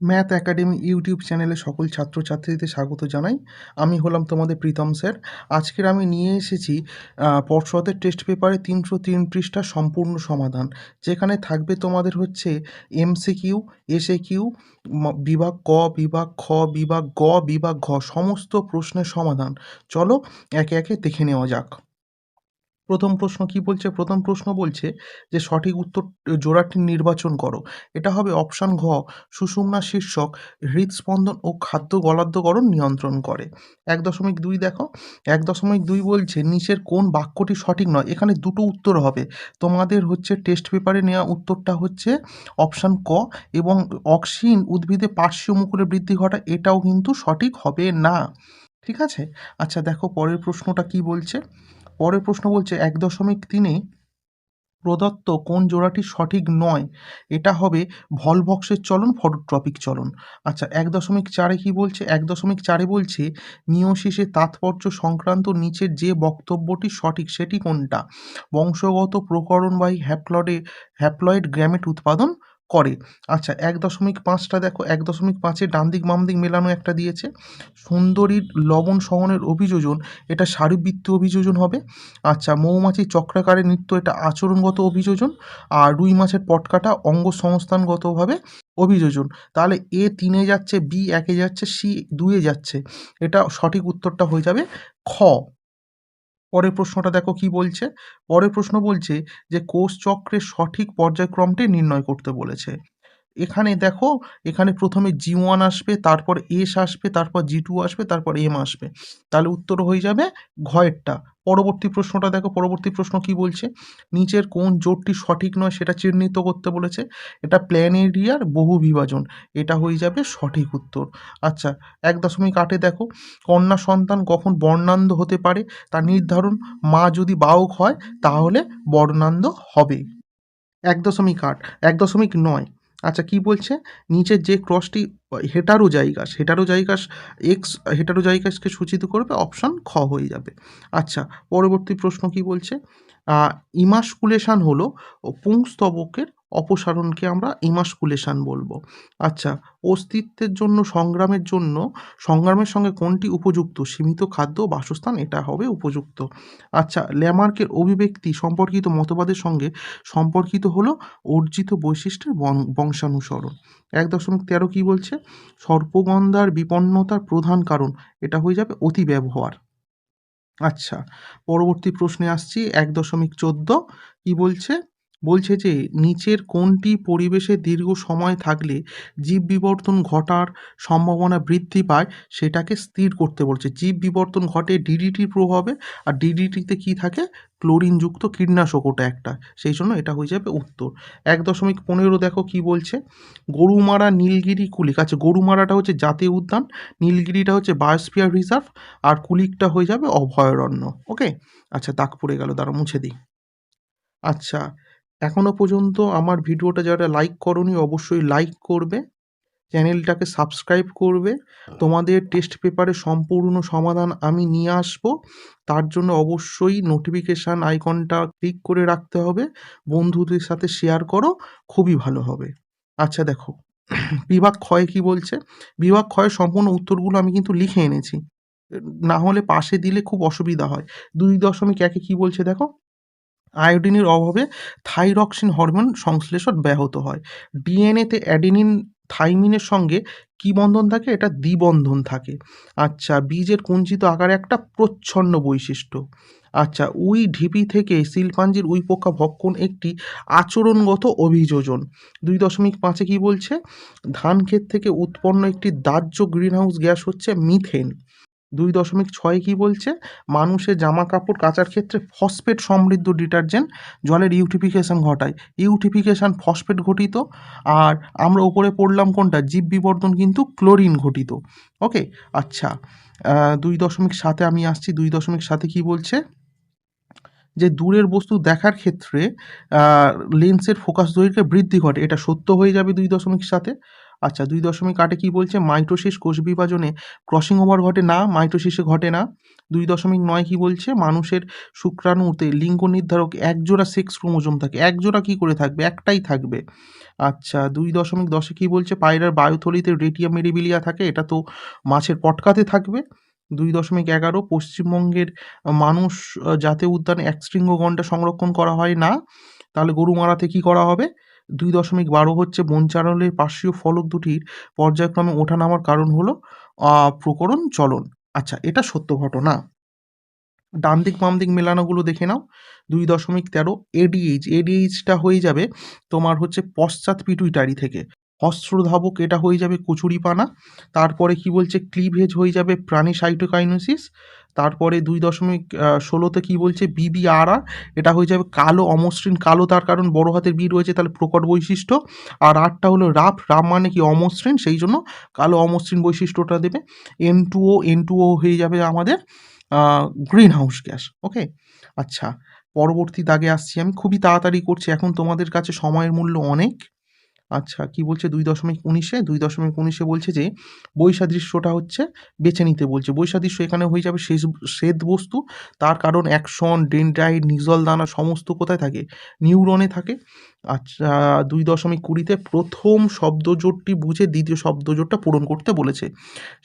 Math academy YouTube চ্যানেলে সকল ছাত্রছাত্রীদের স্বাগত জানাই। আমি হলাম তোমাদের প্রীতম স্যার। আজকের আমি নিয়ে এসেছি পর্ষদের টেস্ট পেপারে তিনশো তিন পৃষ্ঠা সম্পূর্ণ সমাধান, যেখানে থাকবে তোমাদের হচ্ছে এমসিকিউ এসএ কিউ বিভাগ ক, বিভাগ খ, বিভাগ গ, বিভাগ ঘ, সমস্ত প্রশ্নের সমাধান। চলো একে একে দেখে নেওয়া যাক। প্রথম প্রশ্ন কি বলছে? প্রথম প্রশ্ন বলছে যে সঠিক উত্তর জোড়াটি নির্বাচন করো। এটা হবে অপশান ঘ, সুষুম্না শীর্ষক, হৃদস্পন্দন ও খাদ্য গলাদ্যকরণ নিয়ন্ত্রণ করে। এক দশমিক দুই দেখো। এক দশমিক দুই বলছে, নিচের কোন বাক্যটি সঠিক নয়, এখানে দুটো উত্তর হবে। তোমাদের হচ্ছে টেস্ট পেপারে নেওয়া উত্তরটা হচ্ছে অপশান ক এবং অক্সিন উদ্ভিদে পার্শ্বীয় মুকুলে বৃদ্ধি ঘটায় এটাও কিন্তু সঠিক হবে না। ঠিক আছে? আচ্ছা দেখো পরের প্রশ্নটা কি বলছে? পরের প্রশ্ন বলছে, এক দশমিক তিনে প্রদত্ত কোন জোড়াটি সঠিক নয়? এটা হবে ভলভক্সের চলন, ফটোট্রপিক চলন। আচ্ছা এক দশমিক চারে কী বলছে? এক দশমিক চারে বলছে মিওসিসের তাৎপর্য সংক্রান্ত নিচের যে বক্তব্যটি সঠিক সেটি কোনটা? বংশগত প্রকরণবাহী হ্যাপ্লডে হ্যাপ্লয়েড গ্র্যামেট উৎপাদন করে। আচ্ছা এক দশমিক পাঁচটা দেখো, এক দশমিক পাঁচে ডান দিক বাম দিক মেলানো একটা দিয়েছে। সুন্দরীর লবণ সহনের অভিযোজন, এটা শারীরবৃত্তীয় অভিযোজন হবে। আচ্ছা মৌমাছির চক্রাকারে নৃত্য, এটা আচরণগত অভিযোজন। আর রুই মাছের পটকাটা অঙ্গ সংস্থানগতভাবে অভিযোজন। তাহলে এ তিনে যাচ্ছে, বি একে যাচ্ছে, সি দুয়ে যাচ্ছে। এটা সঠিক উত্তরটা হয়ে যাবে খ। পরের প্রশ্নটা দেখো কি বলছে? পরের প্রশ্ন বলছে যে কোষ চক্রের সঠিক পর্যায়ক্রমটি নির্ণয় করতে বলেছে। এখানে দেখো, এখানে প্রথমে জি ওয়ান আসবে, তারপর এস আসবে, তারপর জি টু আসবে, তারপর এম আসবে। তাহলে উত্তর হয়ে যাবে ঘয়েরটা। পরবর্তী প্রশ্নটা দেখো, পরবর্তী প্রশ্ন কি বলছে? নিচের কোন জোটটি সঠিক নয় সেটা চিহ্নিত করতে বলেছে। এটা প্ল্যান এরিয়ার বহু বিভাজন, এটা হয়ে যাবে সঠিক উত্তর। আচ্ছা এক দশমিক আটে দেখো, কন্যা সন্তান কখন বর্ণান্ধ হতে পারে তা নির্ধারণ, মা যদি বাহক হয় তাহলে বর্ণান্ধ হবে। এক দশমিক আট, এক দশমিক নয় আচ্ছা কি বলছে? নিচের যে ক্রসটি হেটারোজাইগাস হেটারোজাইগাস এক্স হেটারোজাইগাসকে সূচিত করবে অপশান খ হয়ে যাবে। আচ্ছা পরবর্তী প্রশ্ন কি বলছে? ইমাসকুলেশান হলো পুংস্তবকের অপসারণকে আমরা ইমাসকুলেশান বলব। আচ্ছা অস্তিত্বের জন্য, সংগ্রামের জন্য, সংগ্রামের সঙ্গে কোনটি উপযুক্ত? সীমিত খাদ্য, বাসস্থান, এটা হবে উপযুক্ত। আচ্ছা ল্যামার্কের অভিব্যক্তি সম্পর্কিত মতবাদের সঙ্গে সম্পর্কিত হলো অর্জিত বৈশিষ্ট্যের বংশানুসরণ। এক দশমিক তেরো কী বলছে? সর্পগন্ধার বিপন্নতার প্রধান কারণ, এটা হয়ে যাবে অতি ব্যবহার আচ্ছা পরবর্তী প্রশ্নে আসছি, এক দশমিক চোদ্দ কী বলছে? বলছে যে, নিচের কোনটি পরিবেশে দীর্ঘ সময় থাকলে জীব বিবর্তন ঘটার সম্ভাবনা বৃদ্ধি পায় সেটাকে স্থির করতে বলছে। জীব বিবর্তন ঘটে ডিডিটির প্রভাবে আর ডিডিটিতে কি থাকে? ক্লোরিনযুক্ত কীটনাশক ওটা একটা, সেই জন্য এটা হয়ে যাবে উত্তর। এক দশমিক পনেরো দেখো কি বলছে। গরুমারা নীলগিরি কুলিক আচ্ছা গরুমারাটা হচ্ছে জাতীয় উদ্যান, নীলগিরিটা হচ্ছে বায়োস্ফিয়ার রিজার্ভ আর কুলিকটা হয়ে যাবে অভয়ারণ্য, ওকে? আচ্ছা দাগ পড়ে গেল দাঁড়া মুছে দিই। আচ্ছা এখনও পর্যন্ত আমার ভিডিওটা যারা লাইক করনি অবশ্যই লাইক করবে চ্যানেলটাকে সাবস্ক্রাইব করবে। তোমাদের টেস্ট পেপারে সম্পূর্ণ সমাধান আমি নিয়ে আসব। তার জন্য অবশ্যই নোটিফিকেশান আইকনটা ক্লিক করে রাখতে হবে। বন্ধুদের সাথে শেয়ার করো, খুবই ভালো হবে। আচ্ছা দেখো, বিভাগ ক্ষয় কি বলছে? বিভাগ ক্ষয়ের সম্পূর্ণ উত্তরগুলো আমি কিন্তু লিখে এনেছি। না হলে পাশে দিলে খুব অসুবিধা হয়। দুই দশমিক একে কি বলছে দেখো? আয়োডিনের অভাবে থাইরক্সিন হরমোন সংশ্লেষণ ব্যাহত হয়। ডিএনএতে অ্যাডিনিন থাইমিনের সঙ্গে কি বন্ধন থাকে? এটা দ্বিবন্ধন থাকে। আচ্ছা বীজের কুঞ্চিত আকারে একটা প্রচ্ছন্ন বৈশিষ্ট্য। আচ্ছা উই ঢিপি থেকে শিল্পাঞ্জির পোকা ভক্ষণ একটি আচরণগত অভিযোজন। দুই দশমিক পাঁচে কী বলছে? ধান ক্ষেত থেকে উৎপন্ন একটি দাহ্য গ্রিনহাউস গ্যাস হচ্ছে মিথেন। দুই দশমিক ছয় কী বলছে? মানুষের জামা কাপড় কাচার ক্ষেত্রে ফসফেট সমৃদ্ধ ডিটারজেন্ট জলের ইউটিফিকেশান ঘটায়। ইউটিফিকেশান ফসফেট ঘটিত। আর আমরা ওপরে পড়লাম কোনটা? জীব বিবর্তন কিন্তু ক্লোরিন ঘটিত। ওকে আচ্ছা। দুই দশমিক সাতে আমি আসছি। দুই দশমিক সাতে কী বলছে? যে দূরের বস্তু দেখার ক্ষেত্রে লেন্সের ফোকাস দৈর্ঘ্যে বৃদ্ধি ঘটে। এটা সত্য হয়ে যাবে দুই দশমিক সাতে। আচ্ছা দুই দশমিক আটে কী বলছে? মাইটোসিস কোষ বিভাজনে ক্রসিং ওভার ঘটে না, মাইটোসিসে ঘটে না। দুই দশমিক নয় কী বলছে? মানুষের শুক্রাণুতে লিঙ্গ নির্ধারক একজোড়া সেক্স ক্রোমোজোম থাকে। একজোড়া কী করে থাকবে? একটাই থাকবে। আচ্ছা দুই দশমিক দশে কী বলছে? পায়রার বায়ুথলিতে রেটিয়া মেরিবিলিয়া থাকে, এটা তো মাছের পটকাতে থাকবে। দুই দশমিক এগারো, পশ্চিমবঙ্গের মানুষ জাতীয় উদ্যানে একশৃঙ্গ গন্ডা সংরক্ষণ করা হয় না, তাহলে গরুমারাতে কী করা হবে? দুই দশমিক বারো হচ্ছে বনচারণের পার্শ্বীয় ফলক দুটির পর্যায়ক্রমে ওঠানামার কারণ হলো প্রকরণ চলন। আচ্ছা এটা সত্য ঘটনা। ডান দিক বাম দিক মেলানোগুলো দেখে নাও। দুই দশমিক তেরো এডিএইচ এডিএইচটা হয়ে যাবে তোমার হচ্ছে পশ্চাৎ পিটুইটারি থেকে। হস্ত্রধাবক এটা হয়ে যাবে কচুরিপানা। তারপরে কি বলছে? ক্লিভেজ হয়ে যাবে প্রাণী সাইটোকাইনোসিস। তারপরে দুই দশমিক ষোলোতে কী বলছে? বিবিআরআর এটা হয়ে যাবে কালো, অমসৃণ কালো, তার কারণ বড় হাতের বি রয়েছে, তাহলে প্রকট বৈশিষ্ট্য। আর আরটা হলো রাফ রাফ মানে কি? অমসৃণ, সেই জন্য কালো, অমসৃণ বৈশিষ্ট্যটা দেবে। N two O, N two O হয়ে যাবে আমাদের গ্রিন হাউস গ্যাস ওকে আচ্ছা পরবর্তী দাগে আসছি আমি। খুবই তাড়াতাড়ি করছি, এখন তোমাদের কাছে সময়ের মূল্য অনেক। আচ্ছা কি বলছে? দুই দশমিক উনিশে? দুই দশমিক উনিশে বলছে যে, বৈসাদৃশ্যটা হচ্ছে বেছে নিতে বলছে। বৈসাদৃশ্য এখানে হয়ে যাবে শেষ, শ্বেত বস্তু। তার কারণ অ্যাকশন, ডেন্ড্রাইট নিজল দানা সমস্ত কোথায় থাকে? নিউরনে থাকে। আচ্ছা দুই দশমিক কুড়িতে প্রথম শব্দজোটটি বুঝে দ্বিতীয় শব্দজোটটা পূরণ করতে বলেছে।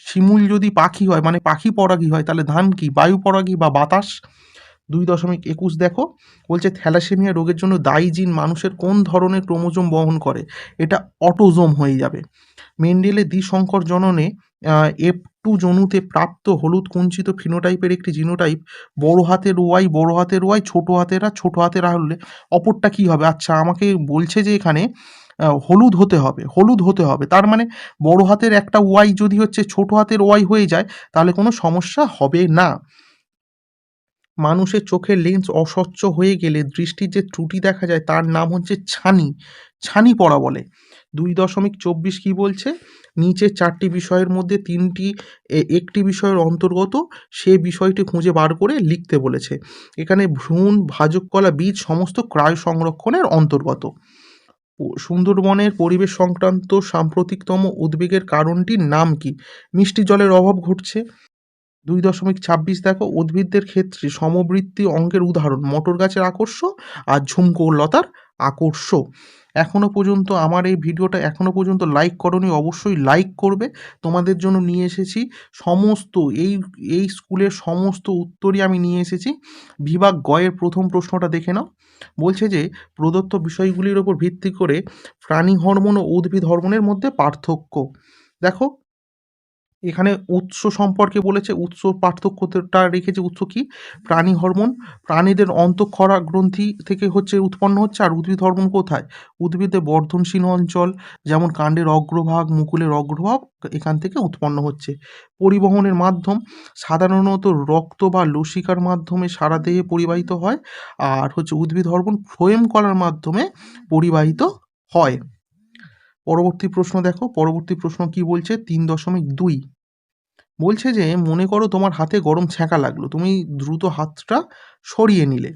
শিমুল যদি পাখি হয় মানে পাখি পরাগী হয়, তাহলে ধান কি? বায়ু পরাগী বা বাতাস? দুই দশমিক একুশ দেখো, বলছে থ্যালাসেমিয়া রোগের জন্য দায়ী জিন মানুষের কোন ধরনের ক্রোমোজোম বহন করে? এটা অটোজোম হয়ে যাবে। মেন্ডেলে দ্বিসংকর জননে এফ টু জনুতে প্রাপ্ত হলুদ কুঞ্চিত ফিনোটাইপের একটি জিনোটাইপ, বড় হাতের ওয়াই, বড় হাতের ওয়াই, ছোট হাতেরা ছোট হাতেরা হলে অপরটা কি হবে? আচ্ছা আমাকে বলছে যে এখানে হলুদ হতে হবে, হলুদ হতে হবে। তার মানে বড় হাতের একটা ওয়াই যদি হচ্ছে ছোট হাতের ওয়াই হয়ে যায়, তাহলে কোনো সমস্যা হবে না। মানুষের চোখের লেন্স অস্বচ্ছ হয়ে গেলে দৃষ্টির যে ত্রুটি দেখা যায় তার নাম হচ্ছে ছানি। ছানি পড়া বলে। দুই দশমিক চব্বিশ কী বলছে? নিচে চারটি বিষয়ের মধ্যে তিনটি একটি বিষয়ের অন্তর্গত, সে বিষয়টি খুঁজে বার করে লিখতে বলেছে। এখানে ভ্রূণ ভাজক কলা বীজ সমস্ত ক্রয় সংরক্ষণের অন্তর্গত। সুন্দরবনের পরিবেশ সংক্রান্ত সাম্প্রতিকতম উদ্বেগের কারণটির নাম কি? মিষ্টি জলের অভাব ঘটছে। দুই দশমিক ছাব্বিশ দেখো উদ্ভিদদের ক্ষেত্রে সমবৃত্তি অঙ্কের উদাহরণ, মটর গাছের আকর্ষ আর ঝুমকো লতার আকর্ষ। এখনও পর্যন্ত আমার এই ভিডিওটা এখনও পর্যন্ত লাইক করনি, অবশ্যই লাইক করবে। তোমাদের জন্য নিয়ে এসেছি সমস্ত, এই এই স্কুলের সমস্ত উত্তরই আমি নিয়ে এসেছি। বিভাগ গয়ের প্রথম প্রশ্নটা দেখে নাও। বলছে যে, প্রদত্ত বিষয়গুলির ওপর ভিত্তি করে প্রাণী হরমোন ও উদ্ভিদ হরমোনের মধ্যে পার্থক্য। দেখো এখানে উৎস সম্পর্কে বলেছে, উৎস পার্থক্যটা রেখেছে উৎস কি? প্রাণী হরমোন। প্রাণীদের অন্তঃক্ষরা গ্রন্থি থেকে হচ্ছে উৎপন্ন হচ্ছে আর উদ্ভিদ হরমোন কোথায়? উদ্ভিদে বর্ধনশীল অঞ্চল, যেমন কাণ্ডের অগ্রভাগ, মুকুলের অগ্রভাগ এখান থেকে উৎপন্ন হচ্ছে। পরিবহনের মাধ্যম, সাধারণত রক্ত বা লসিকার মাধ্যমে সারা দেহে পরিবাহিত হয় আর হচ্ছে উদ্ভিদ হরমোন ফ্লোয়েম কলার মাধ্যমে পরিবাহিত হয়। পরবর্তী প্রশ্ন দেখো। পরবর্তী প্রশ্ন কি বলছে? তিন দশমিক দুই। বলছে যে, মনে করো তোমার হাতে গরম ছ্যাঁকা লাগল। তুমি দ্রুত হাতটা সরিয়ে নিলে।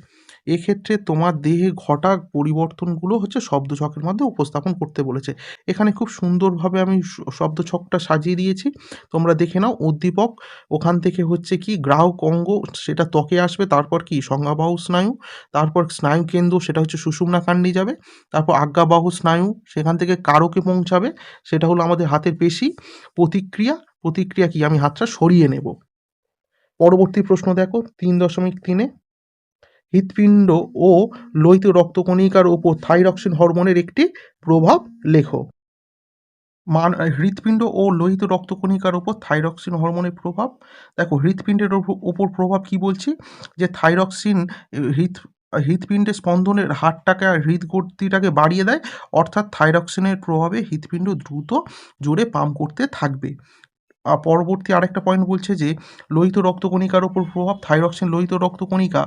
এক্ষেত্রে তোমার দেহে ঘটা পরিবর্তনগুলো হচ্ছে শব্দছকের মধ্যে উপস্থাপন করতে বলেছে। এখানে খুব সুন্দরভাবে আমি শব্দছকটা সাজিয়ে দিয়েছি। তোমরা দেখে নাও, উদ্দীপক, ওখান থেকে হচ্ছে কি, গ্রাহক অঙ্গ, সেটা ত্বকে আসবে, তারপর কি, সংজ্ঞাবাহু স্নায়ু, তারপর স্নায়ু কেন্দ্র, সেটা হচ্ছে সুষুম্না কাণ্ডে যাবে, তারপর আজ্ঞাবাহু স্নায়ু, সেখান থেকে কারকে পৌঁছাবে, সেটা হলো আমাদের হাতের পেশি, প্রতিক্রিয়া প্রতিক্রিয়া কি, আমি হাতটা সরিয়ে নেব। পরবর্তী প্রশ্ন দেখো, তিন দশমিক তিনে। হৃৎপিণ্ড ও লোহিত রক্তকণিকার ওপর থাইরক্সিন হরমোনের একটি প্রভাব লেখো। মান হৃৎপিণ্ড ও লোহিত রক্তকণিকার ওপর থাইরক্সিন হরমোনের প্রভাব। দেখো হৃৎপিণ্ডের ওপর- প্রভাব কি বলছি? যে থাইরক্সিন এ, হৃৎ হৃৎপিণ্ডের স্পন্দনের হারটাকে আর হৃদগতিটাকে বাড়িয়ে দেয়। অর্থাৎ থাইরক্সিনের প্রভাবে হৃৎপিণ্ড দ্রুত জোরে পাম্প করতে থাকবে। পরবর্তী আরেকটা পয়েন্ট বলছে যে, লোহিত রক্তকণিকার ওপর প্রভাব থাইরক্সিন লোহিত রক্তকণিকা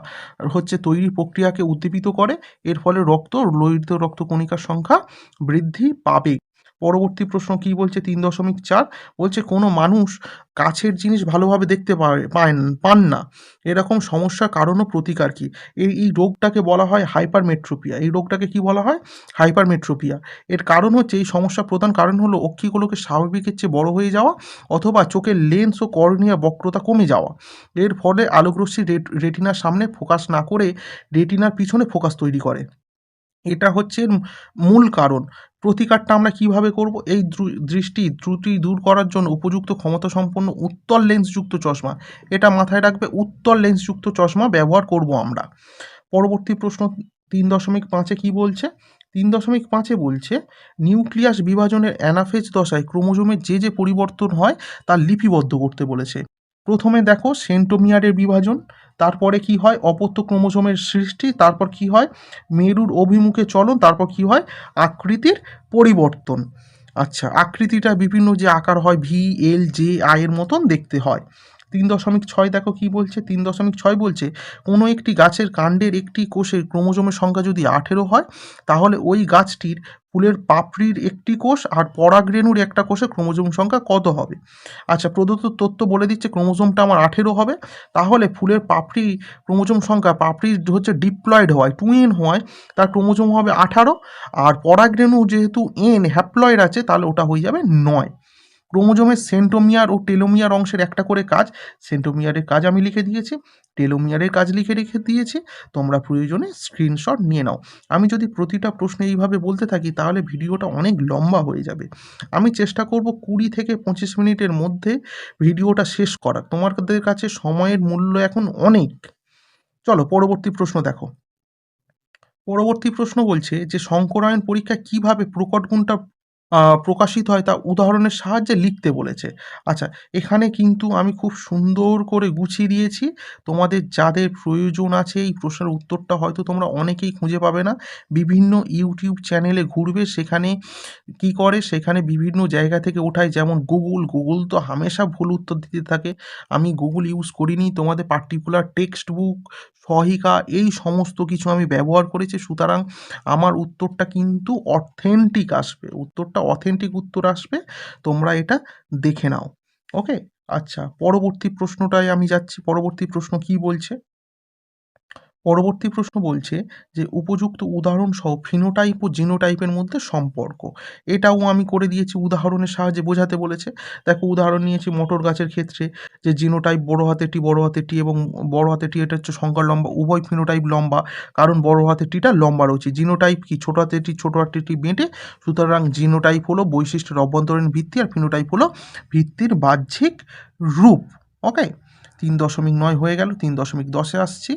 হচ্ছে তৈরি প্রক্রিয়াকে উদ্দীপিত করে, এর ফলে রক্ত লোহিত রক্তকণিকার সংখ্যা বৃদ্ধি পাবে। পরবর্তী প্রশ্ন কি বলছে? তিন দশমিক চার। বলছে, কোনো মানুষ কাছের জিনিস ভালোভাবে দেখতে পায় পান না। এরকম সমস্যার কারণ ও প্রতিকার কি? এই এই রোগটাকে বলা হয় হাইপারমেট্রোপিয়া। এই রোগটাকে কি বলা হয়? হাইপারমেট্রোপিয়া। এর কারণ হচ্ছে, এই সমস্যার প্রধান কারণ হলো অক্ষিগুলোকে স্বাভাবিকের চেয়ে বড় হয়ে যাওয়া অথবা চোখের লেন্স ও কর্নিয়া বক্রতা কমে যাওয়া। এর ফলে আলোকরশ্মি রেট- রেটিনার সামনে ফোকাস না করে রেটিনার পিছনে ফোকাস তৈরি করে। এটা হচ্ছে মূল কারণ। প্রতিকারটা আমরা কীভাবে করব? এই দৃষ্টি ত্রুটি দূর করার জন্য উপযুক্ত ক্ষমতা সম্পন্ন উত্তল লেন্সযুক্ত চশমা। এটা মাথায় রাখবে, উত্তল লেন্সযুক্ত চশমা ব্যবহার করব আমরা। পরবর্তী প্রশ্ন তিন দশমিক পাঁচে কী বলছে? তিন দশমিক পাঁচে বলছে, নিউক্লিয়াস বিভাজনের অ্যানাফেজ দশায় ক্রোমোজোমের যে যে পরিবর্তন হয়, তা লিপিবদ্ধ করতে বলেছে। প্রথমে দেখো সেন্টোমিয়ারের বিভাজন, তারপরে কি হয়? অপত্য ক্রোমোজোমের সৃষ্টি, তারপর কি হয়? মেরুর অভিমুখে চলন, তারপর কি হয়? আকৃতির পরিবর্তন। আচ্ছা আকৃতিটা বিভিন্ন যে আকার হয় ভি এল জে আয়ের মতন দেখতে হয়। তিন দশমিক ছয় দেখো কি বলছে? তিন দশমিক ছয় বলছে, কোনো একটি গাছের কাণ্ডের একটি কোষের ক্রোমোজোমের সংখ্যা যদি আঠেরো হয়, তাহলে ওই গাছটির ফুলের পাপড়ির একটি কোষ আর পরাগরেণুর একটা কোষে ক্রোমোজোম সংখ্যা কত হবে? আচ্ছা প্রদত্ত তথ্য বলে দিচ্ছে ক্রোমোজোমটা আমার আঠেরো হবে। তাহলে ফুলের পাপড়ি ক্রোমোজোম সংখ্যা, পাপড়ি হচ্ছে ডিপ্লয়েড হওয়ায় এন হয়, তার ক্রোমোজোম হবে আঠারো। আর পরাগরেণু যেহেতু এন, হ্যাপ্লয়েড আছে, তাহলে ওটা হয়ে যাবে নয়। ক্রোমোজোমের সেন্টোমিয়ার ও টেলোমিয়ার অংশের একটা করে কাজ। সেন্টোমিয়ারের কাজ আমি লিখে দিয়েছি, টেলোমিয়ারের কাজ লিখে রেখে দিয়েছি। তোমরা প্রয়োজনে স্ক্রিনশট নিয়ে নাও। আমি যদি প্রতিটা প্রশ্নে এইভাবে বলতে থাকি, তাহলে ভিডিওটা অনেক লম্বা হয়ে যাবে। আমি চেষ্টা করব কুড়ি থেকে পঁচিশ মিনিটের মধ্যে ভিডিওটা শেষ করার। তোমাদের কাছে সময়ের মূল্য এখন অনেক। চলো, পরবর্তী প্রশ্ন দেখো। পরবর্তী প্রশ্ন বলছে যে শঙ্করায়ন পরীক্ষা কীভাবে প্রকট গুণটা প্রকাশিত হয় তা উদাহরণের সাহায্যে লিখতে বলেছে। আচ্ছা এখানে কিন্তু আমি খুব সুন্দর করে গুছিয়ে দিয়েছি। তোমাদের যাদের প্রয়োজন আছে, এই প্রশ্নের উত্তরটা হয়তো তোমরা অনেকেই খুঁজে পাবে না। বিভিন্ন ইউটিউব চ্যানেলে ঘুরবে, সেখানে কি করে? সেখানে বিভিন্ন জায়গা থেকে ওঠায়, যেমন গুগল। গুগল তো হামেশা ভুল উত্তর দিতে থাকে। আমি গুগল ইউজ করিনি, তোমাদের পার্টিকুলার টেক্সট বুক সহায়িকা এই সমস্ত কিছু আমি ব্যবহার করেছি। সুতরাং আমার উত্তরটা কিন্তু অথেন্টিক আসবে। উত্তরটা অথেন্টিক উত্তর আসবে, তোমরা এটা দেখে নাও। ওকে আচ্ছা পরবর্তী প্রশ্নটায় আমি যাচ্ছি। পরবর্তী প্রশ্ন কি বলছে? পরবর্তী প্রশ্ন বলছে যে উপযুক্ত উদাহরণ সহ ফিনোটাইপ ও জিনোটাইপের মধ্যে সম্পর্ক। এটাও আমি করে দিয়েছি উদাহরণের সাহায্যে বোঝাতে বলেছে। দেখো উদাহরণ নিয়েছি মটর গাছের ক্ষেত্রে যে জিনোটাইপ বড় হাতে টি বড় হাতে টি এবং বড় হাতে টি এটা হচ্ছে সংখ্যার লম্বা, উভয় ফিনোটাইপ লম্বা, কারণ বড় হাতে টিটা লম্বা রয়েছে। জিনোটাইপ কি? ছোট হাতে টি ছোট হাতে টি বেঁটে, সুতরাং জিনোটাইপ হলো বৈশিষ্ট্যের অভ্যন্তরীণ ভিত্তি আর ফিনোটাইপ হলো ভিত্তির বাহ্যিক রূপ ওকে তিন দশমিক নয় হয়ে গেল, তিন দশমিক দশে আসছি।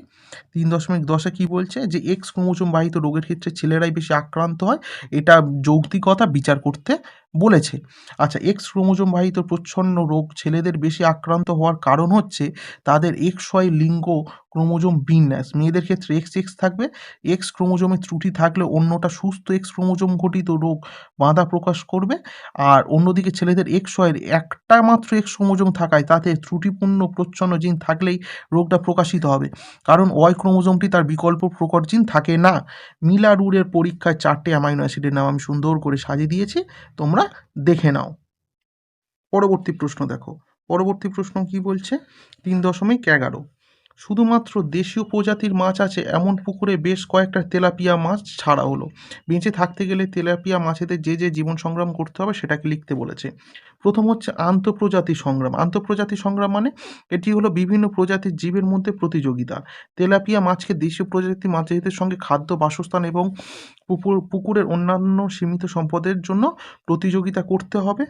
তিন দশমিক দশে কী বলছে যে এক্স ক্রোমোজোম বাহিত রোগের ক্ষেত্রে ছেলেরাই বেশি আক্রান্ত হয়। এটা যৌক্তিকতা, বিচার করতে বলেছে। আচ্ছা এক্স ক্রোমোজোম বাহিত প্রচ্ছন্ন রোগ ছেলেদের বেশি আক্রান্ত হওয়ার কারণ হচ্ছে তাদের এক্স ওয়াই লিঙ্গ ক্রোমোজোম বিন্যাস। মেয়েদের ক্ষেত্রে এক্স এক্স থাকবে এক্স ক্রোমোজোমে ত্রুটি থাকলে অন্যটা সুস্থ এক্স ক্রোমোজোম ঘটিত রোগ বাধা প্রকাশ করবে। আর অন্যদিকে ছেলেদের এক্স ওয়াইয়ের একটা মাত্র এক্স ক্রোমোজোম থাকায় তাতে ত্রুটিপূর্ণ প্রচ্ছন্ন জিন থাকলেই রোগটা প্রকাশিত হবে। কারণ ওয়াই ক্রোমোজোমটি তার বিকল্প প্রকট জিন থাকে না। মিলারুরের পরীক্ষায় চারটে অ্যামাইনো অ্যাসিডের নাম আমি সুন্দর করে সাজিয়ে দিয়েছি। তোমরা দেখে নাও। পরবর্তী প্রশ্ন দেখো। পরবর্তী প্রশ্ন কি বলছে? তিন দশমিক এগারো। শুধুমাত্র দেশীয় প্রজাতির মাছ আছে, এমন পুকুরে বেশ কয়েকটা তেলাপিয়া মাছ ছাড়া হলো। বেঁচে থাকতে গেলে তেলাপিয়া মাছেদের যে যে জীবন সংগ্রাম করতে হবে সেটাকে লিখতে বলেছে। প্রথম হচ্ছে আন্তঃপ্রজাতি সংগ্রাম। আন্তঃপ্রজাতি সংগ্রাম মানে এটি হলো বিভিন্ন প্রজাতির জীবের মধ্যে প্রতিযোগিতা। তেলাপিয়া মাছকে দেশীয় প্রজাতির মাছেদের সঙ্গে খাদ্য, বাসস্থান এবং পুকুর, পুকুরের অন্যান্য সীমিত সম্পদের জন্য প্রতিযোগিতা করতে হবে।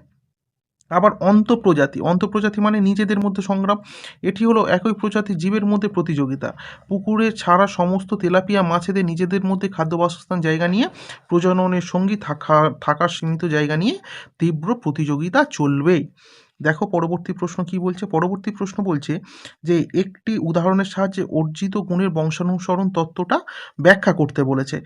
আবার অন্তঃপ্রজাতি। অন্তঃপ্রজাতি মানে নিজেদের মধ্যে সংগ্রাম। এটি হলো একই প্রজাতির জীবের মধ্যে প্রতিযোগিতা। পুকুরে ছাড়া সমস্ত তেলাপিয়া মাছেদের নিজেদের মধ্যে খাদ্য বাসস্থান জায়গা নিয়ে, প্রজননের সঙ্গী থাকা, থাকার সীমিত জায়গা নিয়ে তীব্র প্রতিযোগিতা চলবে। দেখো, পরবর্তী প্রশ্ন কি বলছে? পরবর্তী প্রশ্ন বলছে যে, একটি উদাহরণের সাহায্যে অর্জিত গুণের বংশানুসরণ তত্ত্বটা ব্যাখ্যা করতে বলেছে।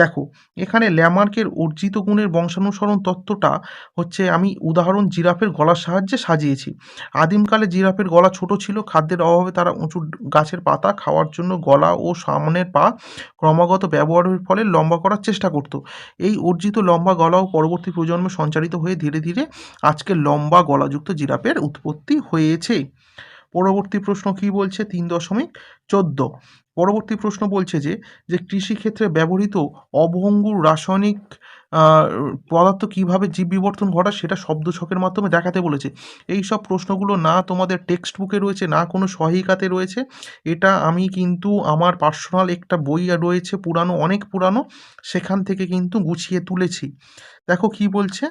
দেখো, এখানে ল্যামার্কের অর্জিত গুণের বংশানুসরণ তত্ত্বটা হচ্ছে আমি উদাহরণ জিরাফের গলার সাহায্যে সাজিয়েছি। আদিমকালে জিরাফের গলা ছোট ছিল, খাদ্যের অভাবে তারা উঁচু গাছের পাতা খাওয়ার জন্য গলা ও সামনের পা ক্রমাগত ব্যবহারের ফলে লম্বা করার চেষ্টা করত। এই অর্জিত লম্বা গলাও পরবর্তী প্রজন্মে সঞ্চারিত হয়ে ধীরে ধীরে আজকে লম্বা গলাযুক্ত জিরাফের উৎপত্তি হয়েছে। পরবর্তী প্রশ্ন কি বলছে? তিন দশমিক চোদ্দ। পরবর্তী প্রশ্ন বলছে যে যে কৃষিক্ষেত্রে ব্যবহৃত অভঙ্গুর রাসায়নিক পদার্থ কীভাবে জীব বিবর্তন ঘটায় সেটা শব্দ ছকের মাধ্যমে দেখাতে বলেছে। এই সব প্রশ্নগুলো না তোমাদের টেক্সট বুকে রয়েছে, না কোনো সহায়িকাতে রয়েছে। এটা আমি কিন্তু আমার পার্সোনাল একটা বই রয়েছে পুরানো, অনেক পুরানো, সেখান থেকে কিন্তু গুছিয়ে তুলেছি। দেখো কি বলছে?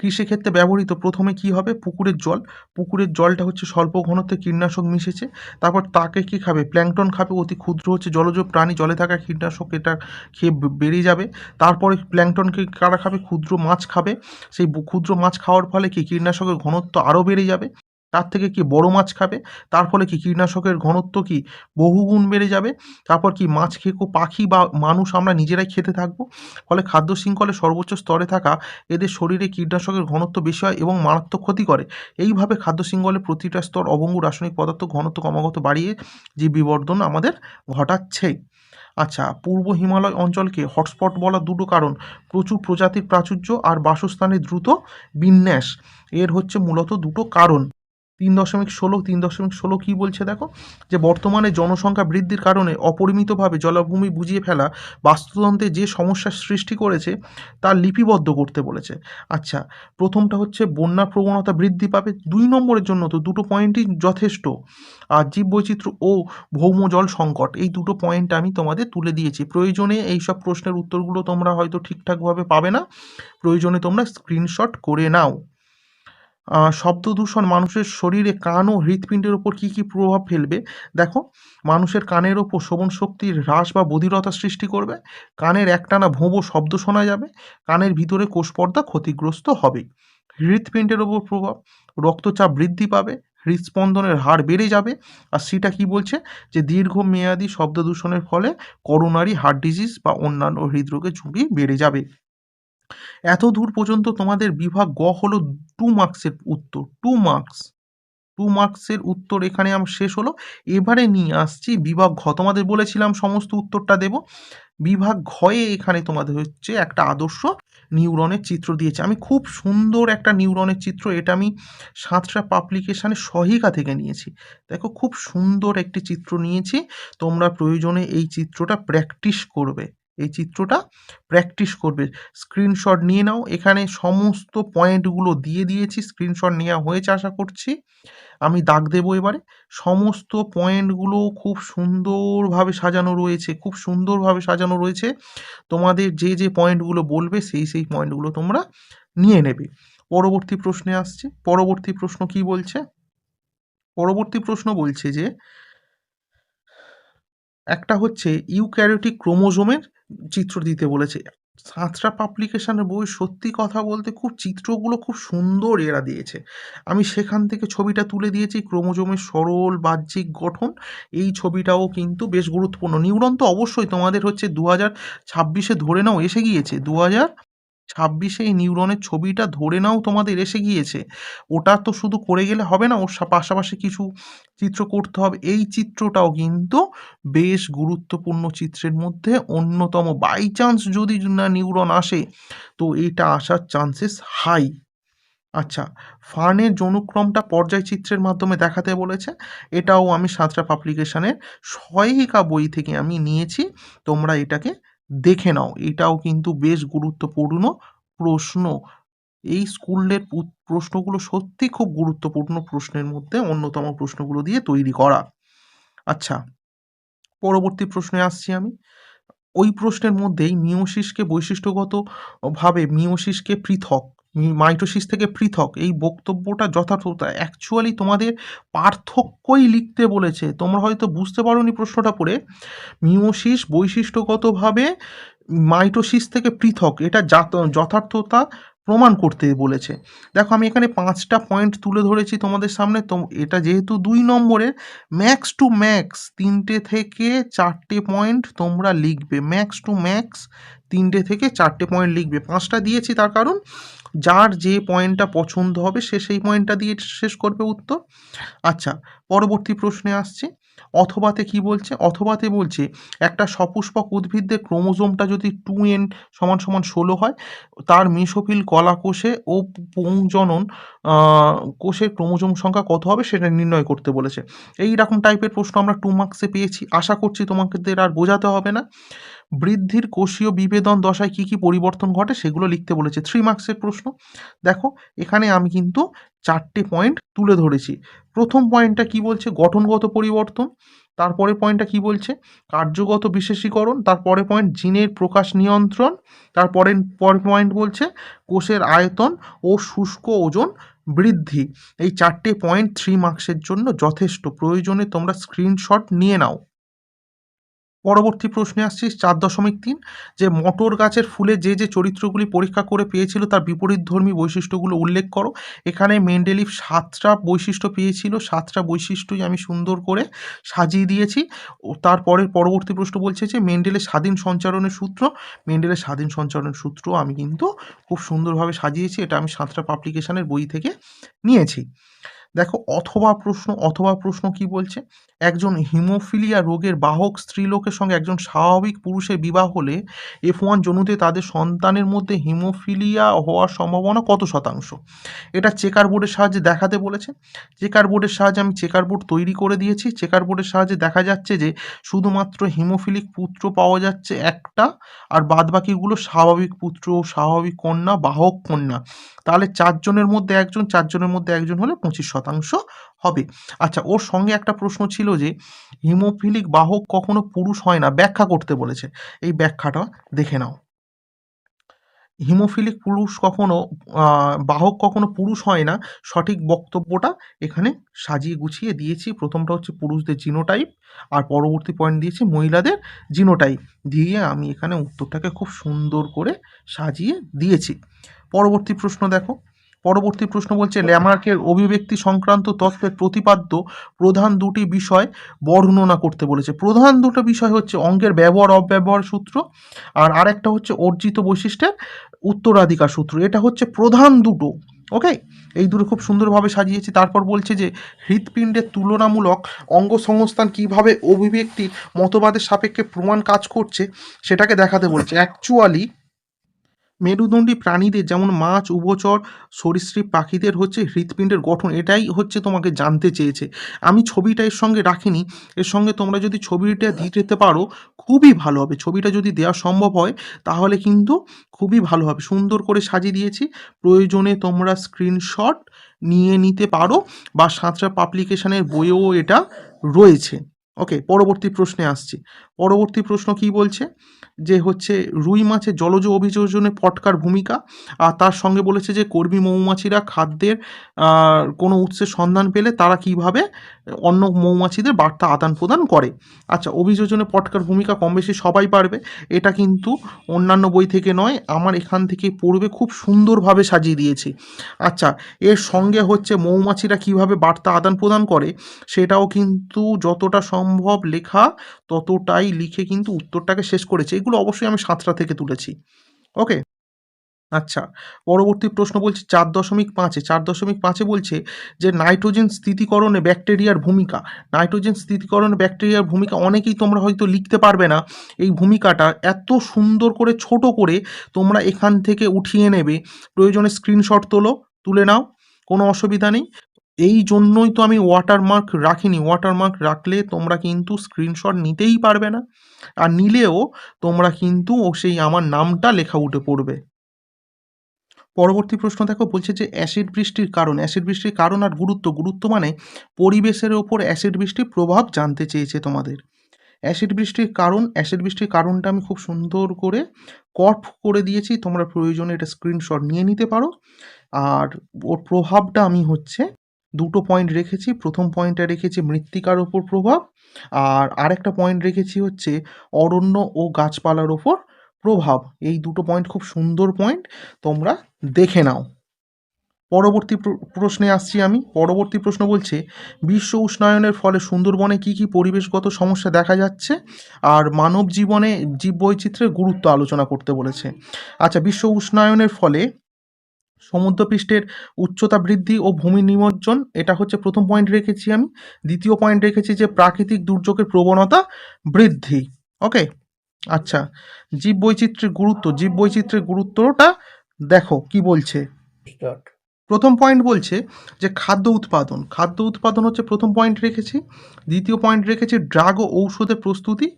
কৃষিক্ষেত্রে ব্যবহৃত প্রথমে কি হবে? পুকুরের জল। পুকুরের জলটা হচ্ছে স্বল্প ঘনত্বে কীটনাশক মিশেছে। তারপর তাকে কি খাবে? প্ল্যাংটন খাবে। অতি ক্ষুদ্র হচ্ছে জলজ প্রাণী। জলে থাকা কীটনাশক এটা খেয়ে বেড়ে যাবে। তারপরে প্ল্যাংটনকে কারা খাবে? ক্ষুদ্র মাছ খাবে। সেই ক্ষুদ্র মাছ খাওয়ার ফলে কি? কীটনাশকের ঘনত্ব আরও বেড়ে যাবে। তার থেকে কি বড় মাছ খাবে? তার ফলে কি কীটনাশকের ঘনত্ব কি বহুগুণ বেড়ে যাবে? তারপর কি মাছ খেকো পাখি বা মানুষ আমরা নিজেরাই খেতে থাকব? ফলে খাদ্য শৃঙ্খলে সর্বোচ্চ স্তরে থাকা এদের শরীরে কীটনাশকের ঘনত্ব বেশি হয় এবং মারাত্মক ক্ষতি করে। এইভাবে খাদ্য শৃঙ্খলের প্রতিটা স্তর অবঙ্গু রাসায়নিক পদার্থ ঘনত্ব ক্রমাগত বাড়িয়ে জীব বিবর্ধন আমাদের ঘটাচ্ছে। আচ্ছা পূর্ব হিমালয় অঞ্চলকে হটস্পট বলার দুটো কারণ। প্রচুর প্রজাতির প্রাচুর্য আর বাসস্থানের দ্রুত বিন্যাস। এর হচ্ছে মূলত দুটো কারণ। তিন দশমিক ষোলো, তিন দশমিক ষোলো কী বলছে দেখো? যে বর্তমানে জনসংখ্যা বৃদ্ধির কারণে অপরিমিতভাবে জলাভূমি বুঝিয়ে ফেলা বাস্তুতন্ত্রে যে সমস্যার সৃষ্টি করেছে, তা লিপিবদ্ধ করতে বলেছে। আচ্ছা প্রথমটা হচ্ছে বন্যা প্রবণতা বৃদ্ধি পাবে দুই নম্বরের জন্য তো দুটো পয়েন্টই যথেষ্ট। আর জীববৈচিত্র্য ও ভৌম জল সংকট, এই দুটো পয়েন্ট আমি তোমাদের তুলে দিয়েছি। প্রয়োজনে এই সব প্রশ্নের উত্তরগুলো তোমরা হয়তো ঠিকঠাকভাবে পাবে না। প্রয়োজনে তোমরা স্ক্রিনশট করে নাও। শব্দ দূষণ মানুষের শরীরে কান ও হৃৎপিণ্ডের ওপর কী কী প্রভাব ফেলবে? দেখো, মানুষের কানের ওপর শ্রবণ শক্তির হ্রাস বা বধিরতা সৃষ্টি করবে, কানের একটানা ভোঁবো শব্দ শোনা যাবে, কানের ভিতরে কোষপর্দা ক্ষতিগ্রস্ত হবে। হৃৎপিণ্ডের ওপর প্রভাব, রক্তচাপ বৃদ্ধি পাবে হৃদস্পন্দনের হার বেড়ে যাবে, আর সেটা কি বলছে? যে দীর্ঘমেয়াদী শব্দ দূষণের ফলে করোনারি হার্ট ডিজিজ বা অন্যান্য হৃদরোগের ঝুঁকি বেড়ে যাবে। এত দূর পর্যন্ত তোমাদের বিভাগ গ হলো টু মার্কসের উত্তর টু মার্কস টু মার্কসের উত্তর এখানে আমার শেষ হলো। এবারে নিয়ে আসছি বিভাগ ঘ। তোমাদের বলেছিলাম সমস্ত উত্তরটা দেব। বিভাগ ঘয়ে এখানে তোমাদের হচ্ছে একটা আদর্শ নিউরনের চিত্র দিয়েছে। আমি খুব সুন্দর একটা নিউরনের চিত্র, এটা আমি সাতটা পাবলিকেশানের সহিকা থেকে নিয়েছি। দেখো খুব সুন্দর একটি চিত্র নিয়েছি। তোমরা প্রয়োজনে এই চিত্রটা প্র্যাকটিস করবে। এই চিত্রটা প্র্যাকটিস করবে। স্ক্রিনশট নিয়ে নাও। এখানে সমস্ত পয়েন্টগুলো দিয়ে দিয়েছি। স্ক্রিনশট নেওয়া হয়েছে আশা করছি। আমি দাগ দেবো এবারে। সমস্ত পয়েন্টগুলো খুব সুন্দরভাবে সাজানো রয়েছে। খুব সুন্দরভাবে সাজানো রয়েছে। তোমাদের যে যে পয়েন্টগুলো বলবে, সেই সেই পয়েন্টগুলো তোমরা নিয়ে নেবে। পরবর্তী প্রশ্নে আসছে। পরবর্তী প্রশ্ন কি বলছে? পরবর্তী প্রশ্ন বলছে যে একটা হচ্ছে ইউক্যারিওটিক ক্রোমোজোমের চিত্র দিতে বলেছে। সাঁতরা পাবলিকেশনের বই সত্যি কথা বলতে খুব চিত্রগুলো খুব সুন্দর এরা দিয়েছে। আমি সেখান থেকে ছবিটা তুলে দিয়েছি, ক্রোমোজোমের সরল বাহ্যিক গঠন। এই ছবিটাও কিন্তু বেশ গুরুত্বপূর্ণ। নিউরন তো অবশ্যই তোমাদের হচ্ছে দু হাজার ছাব্বিশে ধরে নাও, এসে গিয়েছে। দু হাজার ছাব্বিশে এই নিউরনের ছবিটা ধরে নাও তোমাদের এসে গিয়েছে। ওটা তো শুধু করে গেলে হবে না, ওর পাশাপাশি কিছু চিত্র করতে হবে। এই চিত্রটাও কিন্তু বেশ গুরুত্বপূর্ণ চিত্রের মধ্যে অন্যতম। বাই চান্স যদি না নিউরন আসে, তো এটা আসার চান্সেস হাই আচ্ছা ফার্নের যৌনুক্রমটা পর্যায় চিত্রের মাধ্যমে দেখাতে বলেছে। এটাও আমি সাঁতরা পাবলিকেশনের সহায়িকা বই থেকে আমি নিয়েছি। তোমরা এটাকে দেখে নাও, এটাও কিন্তু বেশ গুরুত্বপূর্ণ প্রশ্ন। এই স্কুলের প্রশ্নগুলো সত্যি খুব গুরুত্বপূর্ণ প্রশ্নের মধ্যে অন্যতম প্রশ্নগুলো দিয়ে তৈরি করা। আচ্ছা পরবর্তী প্রশ্নে আসছি আমি। ওই প্রশ্নের মধ্যেই মিওসিসকে বৈশিষ্ট্যগতভাবে মিওসিসকে পৃথক মাইটোসিস থেকে পৃথক। এই বক্তব্যটা যথার্থতা। অ্যাকচুয়ালি তোমাদের পার্থক্যই লিখতে বলেছে। তোমরা হয়তো বুঝতে পারোনি প্রশ্নটা পড়ে। মিওসিস বৈশিষ্ট্যগতভাবে মাইটোসিস থেকে পৃথক। এটা যথার্থতা প্রমাণ করতে বলেছে। দেখো, আমি এখানে পাঁচটা পয়েন্ট তুলে ধরেছি তোমাদের সামনে। তো এটা যেহেতু দুই নম্বরের ম্যাক্স টু ম্যাক্স তিনটে থেকে চারটে পয়েন্ট তোমরা লিখবে। ম্যাক্স টু ম্যাক্স তিনটে থেকে চারটে পয়েন্ট লিখবে। পাঁচটা দিয়েছি তার কারণ যার যে পয়েন্টটা পছন্দ হবে সে সেই পয়েন্টটা দিয়ে শেষ করবে উত্তর। আচ্ছা পরবর্তী প্রশ্নে আসছে। অথবাতে কি বলছে? অথবাতে বলছে, একটা সপুষ্পক উদ্ভিদের ক্রোমোজোমটা যদি টু এন সমান সমান ষোলো হয়, তার মেসোফিল কলা কোষে ও পুংজনন কোষের ক্রোমোজোম সংখ্যা কত হবে সেটা নির্ণয় করতে বলেছে। এই রকম টাইপের প্রশ্ন আমরা টু মার্কসে পেয়েছি। আশা করছি তোমাদের আর বোঝাতে হবে না। বৃদ্ধির কোষীয় বিভেদন দশায় কি কি পরিবর্তন ঘটে সেগুলো লিখতে বলেছে থ্রি মার্কসের প্রশ্ন। দেখো, এখানে আমি কিন্তু চারটে পয়েন্ট তুলে ধরেছি। প্রথম পয়েন্টটা কি বলছে? গঠনগত পরিবর্তন। তারপরে পয়েন্টটা কি বলছে? কার্যগত বিশেষীকরণ। তারপরে পয়েন্ট জিনের প্রকাশ নিয়ন্ত্রণ। তারপরে পরের পয়েন্ট বলছে কোষের আয়তন ও শুষ্ক ওজন বৃদ্ধি। এই চারটে পয়েন্ট থ্রি মার্কসের জন্য যথেষ্ট। প্রয়োজনে তোমরা স্ক্রিনশট নিয়ে নাও। পরবর্তী প্রশ্নে আসছি চার দশমিক তিন, যে মটর গাছের ফুলে যে যে চরিত্রগুলি পরীক্ষা করে পেয়েছিল তার বিপরীতধর্মী বৈশিষ্ট্যগুলো উল্লেখ করো। এখানে মেন্ডেলিভ সাতটা বৈশিষ্ট্য পেয়েছিল, সাতটা বৈশিষ্ট্যই আমি সুন্দর করে সাজিয়ে দিয়েছি। তারপরে পরবর্তী প্রশ্ন বলছে যে মেন্ডেলের স্বাধীন সঞ্চারণের সূত্র, মেন্ডেলের স্বাধীন সঞ্চারণের সূত্র আমি কিন্তু খুব সুন্দরভাবে সাজিয়েছি, এটা আমি সাতটা পাবলিকেশনের বই থেকে নিয়েছি। দেখো, অথবা প্রশ্ন অথবা প্রশ্ন কি বলছে? একজন হিমোফিলিয়া রোগের বাহক স্ত্রীলোকের সঙ্গে একজন স্বাভাবিক পুরুষের বিবাহ হলে এফ ওয়ান জনুতে তাদের সন্তানের মধ্যে হিমোফিলিয়া হওয়ার সম্ভাবনা কত শতাংশ? এটা চেকার বোর্ডের সাহায্যে দেখাতে বলেছে। চেকার বোর্ডের সাহায্যে আমি চেকার বোর্ড তৈরি করে দিয়েছি। চেকার বোর্ডের সাহায্যে দেখা যাচ্ছে যে শুধুমাত্র হিমোফিলিক পুত্র পাওয়া যাচ্ছে একটা আর বাদবাকিগুলো স্বাভাবিক পুত্র, স্বাভাবিক কন্যা, বাহক কন্যা। তাহলে চারজনের মধ্যে একজন, চারজনের মধ্যে একজন হলে পঁচিশ শতাংশ হবে। আচ্ছা ওর সঙ্গে একটা প্রশ্ন ছিল যে, হিমোফিলিক বাহক কখনো পুরুষ হয় না, ব্যাখ্যা করতে বলেছে। এই ব্যাখ্যাটা দেখে নাও। হিমোফিলিক পুরুষ কখনো বাহক কখনো পুরুষ হয় না, সঠিক বক্তব্যটা এখানে সাজিয়ে গুছিয়ে দিয়েছি। প্রথমটা হচ্ছে পুরুষদের জিনোটাইপ, আর পরবর্তী পয়েন্ট দিয়েছি মহিলাদের জিনোটাইপ। দিয়ে আমি এখানে উত্তরটাকে খুব সুন্দর করে সাজিয়ে দিয়েছি। পরবর্তী প্রশ্ন দেখো। পরবর্তী প্রশ্ন বলছে, ল্যামার্কের অভিব্যক্তি সংক্রান্ত তত্ত্বের প্রতিপাদ্য প্রধান দুটি বিষয় বর্ণনা করতে বলেছে। প্রধান দুটো বিষয় হচ্ছে অঙ্গের ব্যবহার, অব্যবহার সূত্র, আর আরেকটা হচ্ছে অর্জিত বৈশিষ্ট্যের উত্তরাধিকার সূত্র। এটা হচ্ছে প্রধান দুটো, ওকে? এই দুটো খুব সুন্দরভাবে সাজিয়েছি। তারপর বলছে যে, হৃৎপিণ্ডের তুলনামূলক অঙ্গ সংস্থান কীভাবে অভিব্যক্তির মতবাদের সাপেক্ষে প্রমাণ কাজ করছে, সেটাকে দেখাতে বলছে। অ্যাকচুয়ালি মেরুদণ্ডী প্রাণীদের যেমন মাছ, উভচর, সরীসৃপ পাখিদের হচ্ছে হৃৎপিণ্ডের গঠন, এটাই হচ্ছে তোমাকে জানতে চেয়েছে। আমি ছবিটা এর সঙ্গে রাখিনি, এর সঙ্গে তোমরা যদি ছবিটা দিতে পারো, খুবই ভালো হবে। ছবিটা যদি দেওয়া সম্ভব হয়, তাহলে কিন্তু খুবই ভালো হবে। সুন্দর করে সাজিয়ে দিয়েছি। প্রয়োজনে তোমরা স্ক্রিনশট নিয়ে নিতে পারো বা সাঁতরা পাবলিকেশনের বইয়েও এটা রয়েছে। ওকে পরবর্তী প্রশ্নে আসছি। পরবর্তী প্রশ্ন কি বলছে? যে হচ্ছে রুই মাছের জলজ অভিযোজনে ফটকার ভূমিকা, আর তার সঙ্গে বলেছে যে কর্মী মৌমাছিরা খাদ্যের কোনো উৎসের সন্ধান পেলে তারা কীভাবে অন্য মৌমাছিদের বার্তা আদান প্রদান করে। আচ্ছা অভিযোজনে পটকার ভূমিকা কম বেশি সবাই পারবে। এটা কিন্তু অন্যান্য বই থেকে নয়, আমার এখান থেকে পড়বে খুব সুন্দরভাবে সাজিয়ে দিয়েছি। আচ্ছা এর সঙ্গে হচ্ছে মৌমাছিরা কীভাবে বার্তা আদান প্রদান করে, সেটাও কিন্তু যতটা সম্ভব লেখা, ততটাই লিখে কিন্তু উত্তরটাকে শেষ করেছে। এগুলো অবশ্যই আমি সাতটা থেকে তুলেছি। ওকে? আচ্ছা পরবর্তী প্রশ্ন বলছে চার দশমিক পাঁচে, চার দশমিক পাঁচে বলছে যে নাইট্রোজেন স্থিতিকরণে ব্যাকটেরিয়ার ভূমিকা। নাইট্রোজেন স্থিতিকরণে ব্যাকটেরিয়ার ভূমিকা অনেকেই তোমরা হয়তো লিখতে পারবে না। এই ভূমিকাটা এত সুন্দর করে, ছোট করে তোমরা এখান থেকে উঠিয়ে নেবে। প্রয়োজনে স্ক্রিনশট তোলো, তুলে নাও, কোনো অসুবিধা নেই। এই জন্যই তো আমি ওয়াটারমার্ক রাখিনি। ওয়াটারমার্ক রাখলে তোমরা কিন্তু স্ক্রিনশট নিতেই পারবে না। আর নিলেও তোমরা কিন্তু সেই আমার নামটা লেখা উঠে পড়বে। পরবর্তী প্রশ্ন দেখো, বলছে যে অ্যাসিড বৃষ্টির কারণ অ্যাসিড বৃষ্টির কারণ আর গুরুত্ব গুরুত্ব মানে পরিবেশের ওপর অ্যাসিড বৃষ্টির প্রভাব জানতে চেয়েছে তোমাদের। অ্যাসিড বৃষ্টির কারণ অ্যাসিড বৃষ্টির কারণটা আমি খুব সুন্দর করে কট করে দিয়েছি, তোমরা প্রয়োজনে এটা স্ক্রিনশট নিয়ে নিতে পারো। আর ওর প্রভাবটা আমি হচ্ছে দুটো পয়েন্ট রেখেছি, প্রথম পয়েন্টটা রেখেছি মৃত্তিকার ওপর প্রভাব, আর আরেকটা পয়েন্ট রেখেছি হচ্ছে অরণ্য ও গাছপালার ওপর প্রভাব, এই দুটো পয়েন্ট খুব সুন্দর পয়েন্ট তোমরা দেখে নাও। পরবর্তী প্র- প্রশ্নে আসছি আমি। পরবর্তী প্রশ্ন বলছে, বিশ্ব উষ্ণায়নের ফলে সুন্দরবনে কি কি পরিবেশগত সমস্যা দেখা যাচ্ছে? আর মানব জীবনে জীববৈচিত্র্যের গুরুত্ব আলোচনা করতে বলেছে। আচ্ছা বিশ্ব উষ্ণায়নের ফলে সমুদ্রপৃষ্ঠের উচ্চতা বৃদ্ধি ও ভূমি নিমজ্জন, এটা হচ্ছে প্রথম পয়েন্ট রেখেছি আমি। দ্বিতীয় পয়েন্ট রেখেছি যে প্রাকৃতিক দুর্যোগের প্রবণতা বৃদ্ধি। ওকে আচ্ছা জীব জীববৈচিত্র্যের গুরুত্ব জীব জীববৈচিত্র্যের গুরুত্বটা দেখো কি বলছে? প্রথম পয়েন্ট বলছে যে খাদ্য উৎপাদন খাদ্য উৎপাদন হচ্ছে প্রথম পয়েন্ট রেখেছি। দ্বিতীয় পয়েন্ট রেখেছি ড্রাগ ও ঔষধের প্রস্তুতি।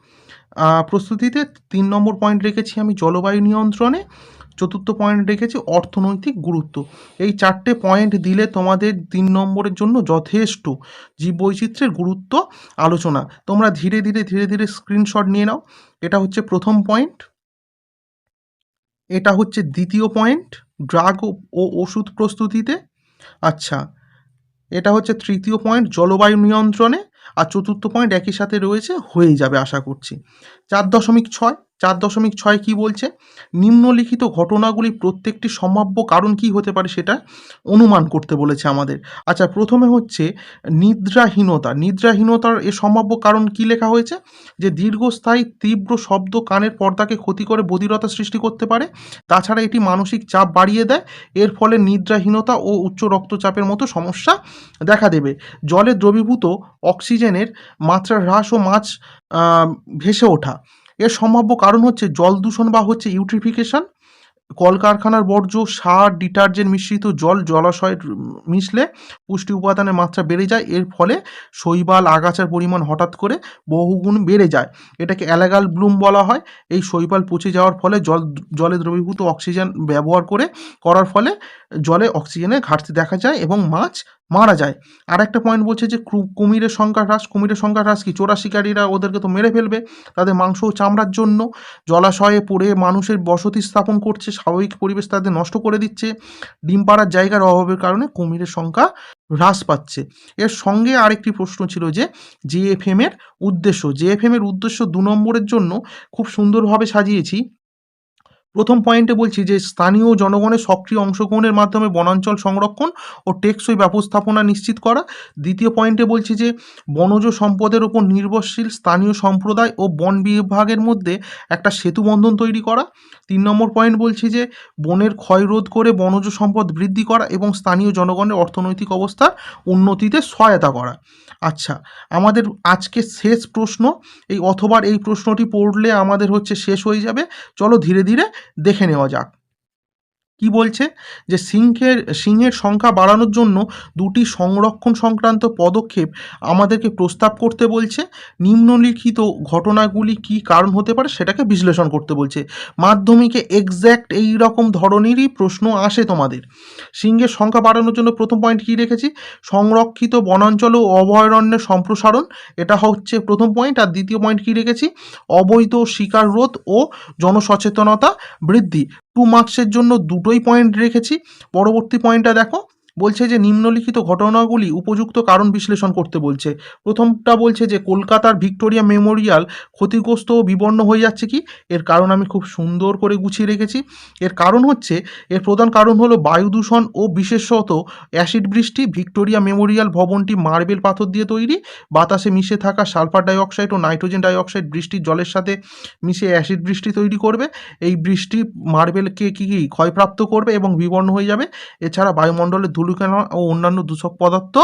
প্রস্তুতিতে তিন নম্বর পয়েন্ট রেখেছি আমি জলবায়ু নিয়ন্ত্রণে। চতুর্থ পয়েন্ট রেখেছি, অর্থনৈতিক গুরুত্ব। এই চারটে পয়েন্ট দিলে তোমাদের তিন নম্বরের জন্য যথেষ্ট জীববৈচিত্র্যের গুরুত্ব আলোচনা। তোমরা ধীরে ধীরে ধীরে ধীরে স্ক্রিনশট নিয়ে নাও। এটা হচ্ছে প্রথম পয়েন্ট এটা হচ্ছে দ্বিতীয় পয়েন্ট ড্রাগ ও ওষুধ প্রস্তুতিতে। আচ্ছা এটা হচ্ছে তৃতীয় পয়েন্ট জলবায়ু নিয়ন্ত্রণে। আর চতুর্থ পয়েন্ট একই সাথে রয়েছে, হয়ে যাবে আশা করছি। চার দশমিক ছয়। চার দশমিক ছয় কী বলছে? নিম্নলিখিত ঘটনাগুলি প্রত্যেকটি সম্ভাব্য কারণ কি হতে পারে সেটা অনুমান করতে বলেছে আমাদের। আচ্ছা প্রথমে হচ্ছে নিদ্রাহীনতা। নিদ্রাহীনতার এ সম্ভাব্য কারণ কি লেখা হয়েছে? যে দীর্ঘস্থায়ী তীব্র শব্দ কানের পর্দাকে ক্ষতি করে বধিরতা সৃষ্টি করতে পারে। তাছাড়া এটি মানসিক চাপ বাড়িয়ে দেয়। এর ফলে নিদ্রাহীনতা ও উচ্চ রক্তচাপের মতো সমস্যা দেখা দেবে। জলে দ্রবীভূত অক্সিজেনের মাত্রা হ্রাস ও মাছ ভেসে ওঠা। এর সম্ভাব্য কারণ হচ্ছে জল দূষণ বা হচ্ছে ইউট্রিফিকেশন। কলকারখানার বর্জ্য, সার, ডিটারজেন্ট মিশ্রিত জল, জলাশয়ে মিশলে পুষ্টি উপাদানের মাত্রা বেড়ে যায়। এর ফলে শৈবাল আগাছার পরিমাণ হঠাৎ করে বহুগুণ বেড়ে যায়। এটাকে অ্যালাগাল ব্লুম বলা হয়। এই শৈবাল পচে যাওয়ার ফলে জল, জলে দ্রবীভূত অক্সিজেন ব্যবহার করে, করার ফলে জলে অক্সিজেনের ঘাটতি দেখা যায় এবং মাছ মারা যায়। আর একটা পয়েন্ট বলছে যে কুমিরের সংখ্যা হ্রাস, কুমিরের সংখ্যা হ্রাস কি? চোরা শিকারীরা ওদেরকে তো মেরে ফেলবে। তাদের মাংস চামড়ার জন্য জলাশয়ে পড়ে মানুষের বসতি স্থাপন করছে স্বাভাবিক পরিবেশ তাদের নষ্ট করে দিচ্ছে। ডিম পাড়ার জায়গার অভাবের কারণে কুমিরের সংখ্যা হ্রাস পাচ্ছে। এর সঙ্গে আরেকটি প্রশ্ন ছিল যে জেএফএম এর উদ্দেশ্য জেএফএম এর উদ্দেশ্য দু নম্বরের জন্য খুব সুন্দরভাবে সাজিয়েছি। প্রথম পয়েন্টে বলছি যে, স্থানীয় জনগণের সক্রিয় অংশগ্রহণের মাধ্যমে বনাঞ্চল সংরক্ষণ ও টেকসই ব্যবস্থাপনা নিশ্চিত করা। দ্বিতীয় পয়েন্টে বলছি যে, বনজ সম্পদের ওপর নির্ভরশীল স্থানীয় সম্প্রদায় ও বন বিভাগের মধ্যে একটা সেতু বন্ধন তৈরি করা। তিন নম্বর পয়েন্ট বলছি যে, বনের ক্ষয় রোধ করে বনজ সম্পদ বৃদ্ধি করা এবং স্থানীয় জনগণের অর্থনৈতিক অবস্থা উন্নতিতে সহায়তা করা। আচ্ছা আমাদের আজকে শেষ প্রশ্ন। এই অথবার এই প্রশ্নটি পড়লে আমাদের হচ্ছে শেষ হয়ে যাবে। চলো ধীরে ধীরে দেখে নেওয়া যাক। কি বলছে? যে সিংহের সিংহের সংখ্যা বাড়ানোর জন্য দুটি সংরক্ষণ সংক্রান্ত পদক্ষেপ আমাদেরকে প্রস্তাব করতে বলছে। নিম্নলিখিত ঘটনাগুলি কি কারণ হতে পারে সেটাকে বিশ্লেষণ করতে বলছে। মাধ্যমিকে এক্স্যাক্ট এই রকম ধরনেরই প্রশ্ন আসে তোমাদের। সিংহের সংখ্যা বাড়ানোর জন্য প্রথম পয়েন্ট কি রেখেছি? সংরক্ষিত বনাঞ্চল ও অভয়ারণ্যের সম্প্রসারণ, এটা হচ্ছে প্রথম পয়েন্ট আর দ্বিতীয় পয়েন্ট কি রেখেছি? অবৈধ শিকার রোধ ও জনসচেতনতা বৃদ্ধি। টু মার্কসের জন্য দুটোই পয়েন্ট রেখেছি। পরবর্তী পয়েন্টটা দেখো। বলছে যে নিম্নলিখিত ঘটনাগুলি উপযুক্ত কারণ বিশ্লেষণ করতে বলছে। প্রথমটা বলছে যে কলকাতার ভিক্টোরিয়া মেমোরিয়াল ক্ষতিগ্রস্ত ও বিবর্ণ হয়ে যাচ্ছে কি? এর কারণ আমি খুব সুন্দর করে গুছিয়ে রেখেছি। এর কারণ হচ্ছে, এর প্রধান কারণ হলো বায়ু দূষণ ও বিশেষত অ্যাসিড বৃষ্টি, ভিক্টোরিয়া মেমোরিয়াল ভবনটি মার্বেল পাথর দিয়ে তৈরি, বাতাসে মিশে থাকা সালফার ডাইঅক্সাইড ও নাইট্রোজেন ডাইঅক্সাইড বৃষ্টির জলের সাথে মিশে অ্যাসিড বৃষ্টি তৈরি করবে। এই বৃষ্টি মার্বেলকে কী কী ক্ষয়প্রাপ্ত করবে এবং বিবর্ণ হয়ে যাবে? এছাড়া বায়ুমণ্ডলের ধূলিকণা ও অন্যান্য দূষক পদার্থ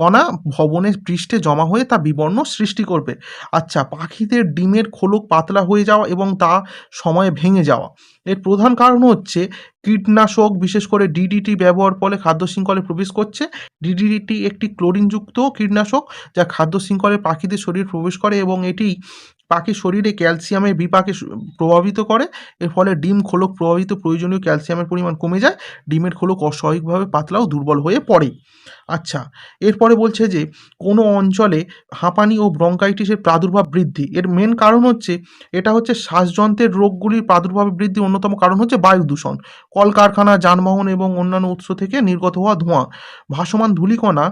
কণা ভবনের পৃষ্ঠে জমা হয়ে তা বিবর্ণ সৃষ্টি করবে। আচ্ছা পাখিদের ডিমের খোলক পাতলা হয়ে যাওয়া এবং তা সময়ে ভেঙে যাওয়া। এর প্রধান কারণ হচ্ছে কীটনাশক, বিশেষ করে ডিডিটি ব্যবহার ফলে খাদ্য শৃঙ্খলে প্রবেশ করছে। ডিডিটি একটি ক্লোরিনযুক্ত কীটনাশক যা খাদ্য শৃঙ্খলে পাখিদের শরীর প্রবেশ করে এবং এটি পাখির শরীরে ক্যালসিয়ামের বিপাকে প্রভাবিত করে। এর ফলে ডিম খোলক প্রভাবিত প্রয়োজনীয় ক্যালসিয়ামের পরিমাণ কমে যায়। ডিমের খোলক অস্বাভাবিকভাবে পাতলা ও দুর্বল হয়ে পড়ে। আচ্ছা এরপরে বলছে যে, কোনো অঞ্চলে হাঁপানি ও ব্রঙ্কাইটিসের প্রাদুর্ভাব বৃদ্ধি। এর মেন কারণ হচ্ছে, এটা হচ্ছে শ্বাসযন্ত্রের রোগগুলির প্রাদুর্ভাব বৃদ্ধি। অন্যতম কারণ হচ্ছে বায়ু দূষণ। কলকারখানা, যানবাহন এবং অন্যান্য উৎস থেকে নির্গত হওয়া ধোঁয়া। ভাসমান ধূলিকণা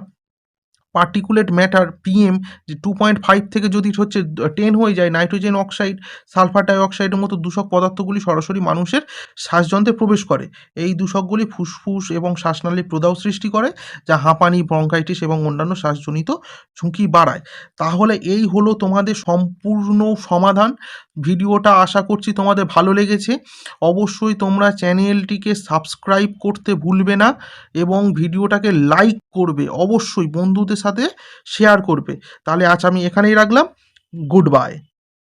পার্টিকুলেট ম্যাটার পিএম যে টু পয়েন্ট ফাইভ থেকে যদি হচ্ছে টেন হয়ে যায় নাইট্রোজেন অক্সাইড সালফার ডাইঅক্সাইডের মতো দূষক পদার্থগুলি সরাসরি মানুষের শ্বাসযন্ত্রে প্রবেশ করে। এই দূষকগুলি ফুসফুস এবং শ্বাসনালীর প্রদাহ সৃষ্টি করে, যা হাঁপানি ব্রঙ্কাইটিস এবং অন্যান্য শ্বাসজনিত ঝুঁকি বাড়ায়। তাহলে এই হলো তোমাদের সম্পূর্ণ সমাধান। ভিডিওটা আশা করছি তোমাদের ভালো লেগেছে। অবশ্যই তোমরা চ্যানেলটিকে সাবস্ক্রাইব করতে ভুলবে না এবং ভিডিওটাকে লাইক করবে। অবশ্যই বন্ধুদের সাথে শেয়ার করবে। তাহলে আজ আমি এখানেই রাখলাম। Good bye